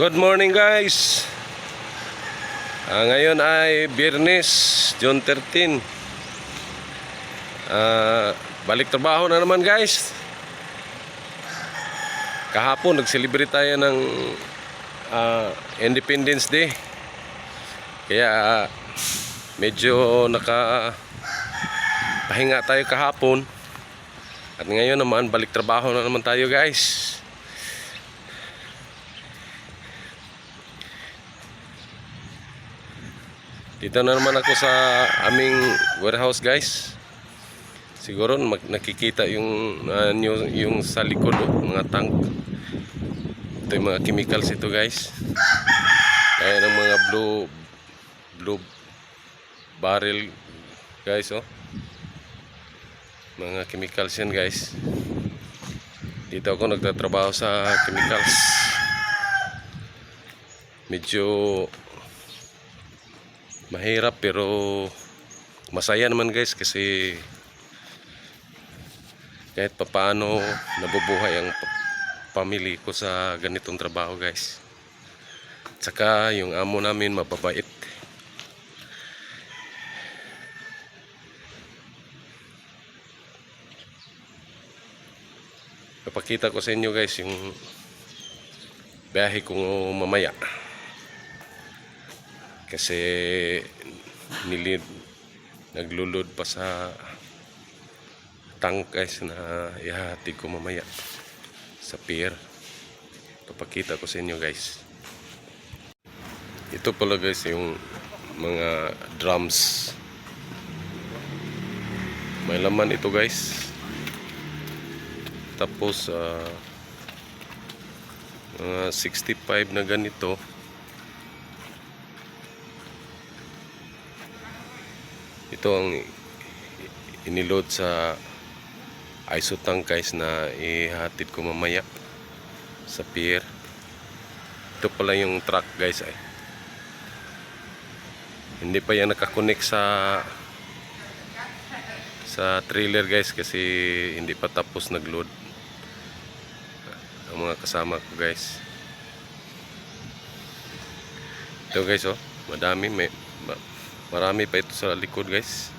Good morning guys. Ah, ngayon ay Biyernes, June 13. Ah, balik trabaho na naman guys. Kahapon nag-celebrate tayo ng ah, Independence Day. Kaya ah, medyo naka pahinga tayo kahapon. At ngayon naman balik trabaho na naman tayo guys. Dito na naman ako sa aming warehouse guys. Siguro mag, nakikita yung, uh, yung, yung sa likod oh, mga tank. Ito yung mga chemicals ito guys. Kaya ng mga blue blue barrel guys oh. Mga chemicals yan guys. Dito ako nagtatrabaho sa chemicals. Medyo mahirap pero masaya naman guys kasi kahit papaano nabubuhay ang pa- pamilya ko sa ganitong trabaho guys. Tsaka yung amo namin mababait. Papakita ko sa inyo guys yung biyahe ko mamaya kasi nilid naglulod pa sa tank guys na ihahatid ko mamaya sa pier. Papakita ko sa inyo guys. Ito pala guys yung mga drums. May laman ito guys. Tapos ah, mga 65 na ganito ito ang inilod sa ISO tank guys na ihatid ko mamaya sa pier. Ito pala yung truck guys ay hindi pa yan nakakonect sa sa trailer guys kasi hindi pa tapos nagload ang mga kasama ko guys. Ito guys oh madami may ma- marami pa ito sa likod guys.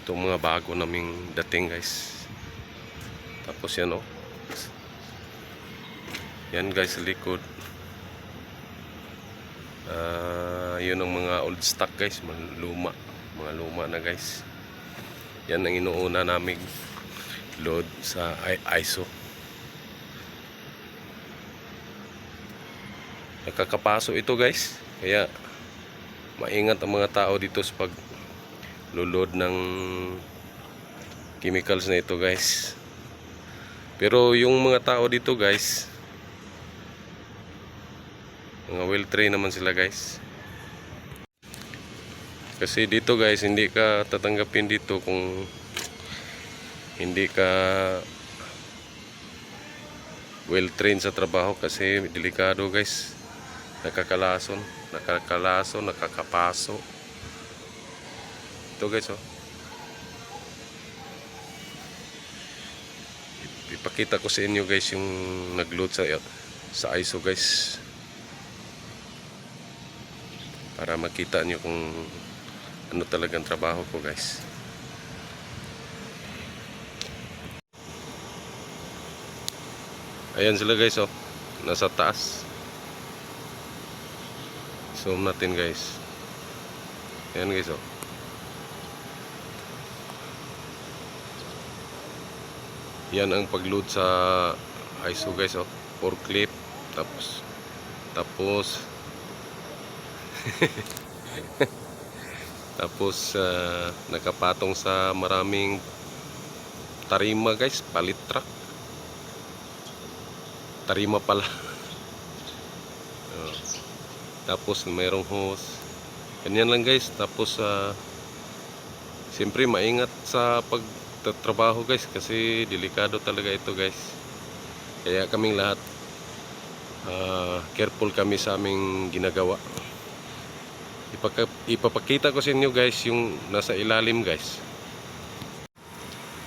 Itong mga bago naming dating guys. Tapos yan oh. Yan guys sa likod. Ah, yun ang mga old stock guys. Mga luma. Mga luma na guys. Yan ang inuuna naming load sa ISO nakakapaso ito guys kaya maingat ang mga tao dito sa pag lulod ng chemicals na ito guys. Pero yung mga tao dito guys mga well trained naman sila guys. Kasi dito guys hindi ka tatanggapin dito kung hindi ka well trained sa trabaho kasi delikado guys nakakalason nakakalason nakakapaso ito guys oh. Ipakita ko sa inyo guys yung nagload sa sa ISO guys. Para makita nyo kung ano talagang trabaho ko guys. Ayan sila guys oh. Nasa taas zoom natin guys. Ayan guys oh. Yan ang pagload sa ISO guys oh. Forklift tapos tapos tapos ah, nakapatong sa maraming tarima guys palit truck. Tarima pala. Oh. Tapos mayroong hose. Ganyan lang guys. Tapos ah, siyempre maingat sa pagtatrabaho guys kasi delikado talaga ito guys. Kaya kaming lahat ah, careful kami sa aming ginagawa. Ipaka, ipapakita ko sa inyo guys yung nasa ilalim guys.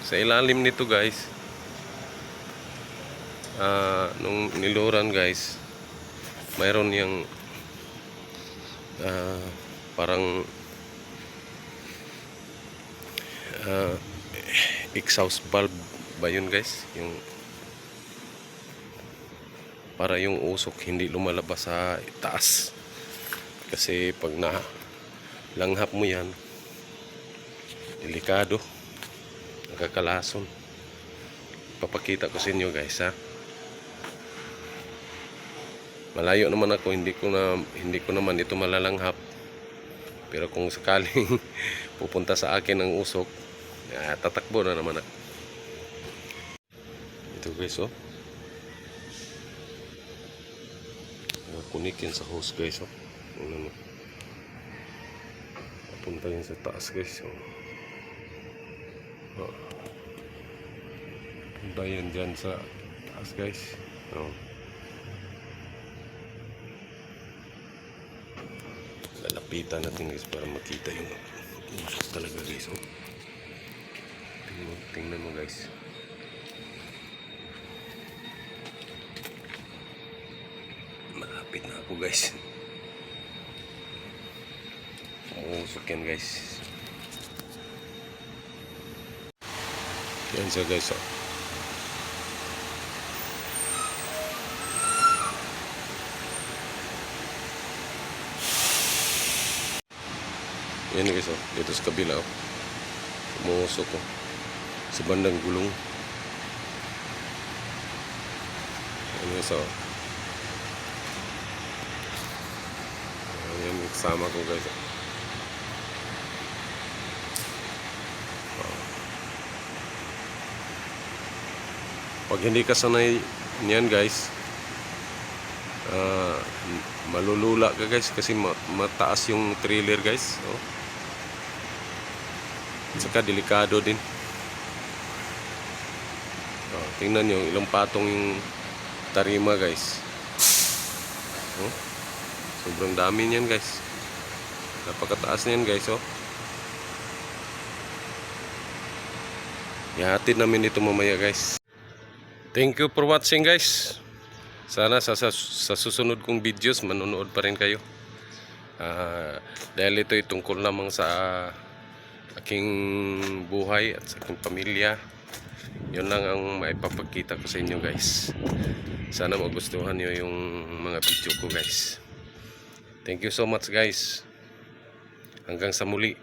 Sa ilalim nito guys ah, nung niluran guys mayroon yung ah, parang ah, exhaust valve ba yun guys? Yung para yung usok hindi lumalabas sa taas. Kasi pag na langhap mo yan delikado nakakalason. Papakita ko sa inyo guys ha malayo naman ako hindi ko na hindi ko naman ito malalanghap pero kung sakaling pupunta sa akin ang usok ah, tatakbo na naman ako ito guys oh Mga kunikin sa hose guys oh ano mo papunta yun sa taas guys oh Oh. Punta yan dyan sa taas guys. Oh. Lalapitan natin guys para makita yung usok talaga guys. Oh. Tingnan tingnan mo guys. Malapit na ako guys. Umusok yan guys. Yan siya guys. Oh. Yan guys. Oh. Dito sa kabila. Oh. Umusok ko. Sa bandang gulong. Yan guys. Oh. Yan kasama ko guys. Oh. pag hindi ka sanay niyan guys ah, malulula ka guys kasi ma- mataas yung trailer guys oh. Saka delikado din oh, tingnan nyo ilang patong yung tarima guys oh. sobrang dami niyan guys napakataas niyan guys oh Ihatid namin ito mamaya guys Thank you for watching guys. Sana sa, sa, sa susunod kong videos manonood pa rin kayo. Ah, dahil ito ay tungkol lamang sa aking buhay at sa aking pamilya. Yun lang ang maipapagkita ko sa inyo guys. Sana magustuhan nyo yung mga video ko guys. Thank you so much guys. Hanggang sa muli.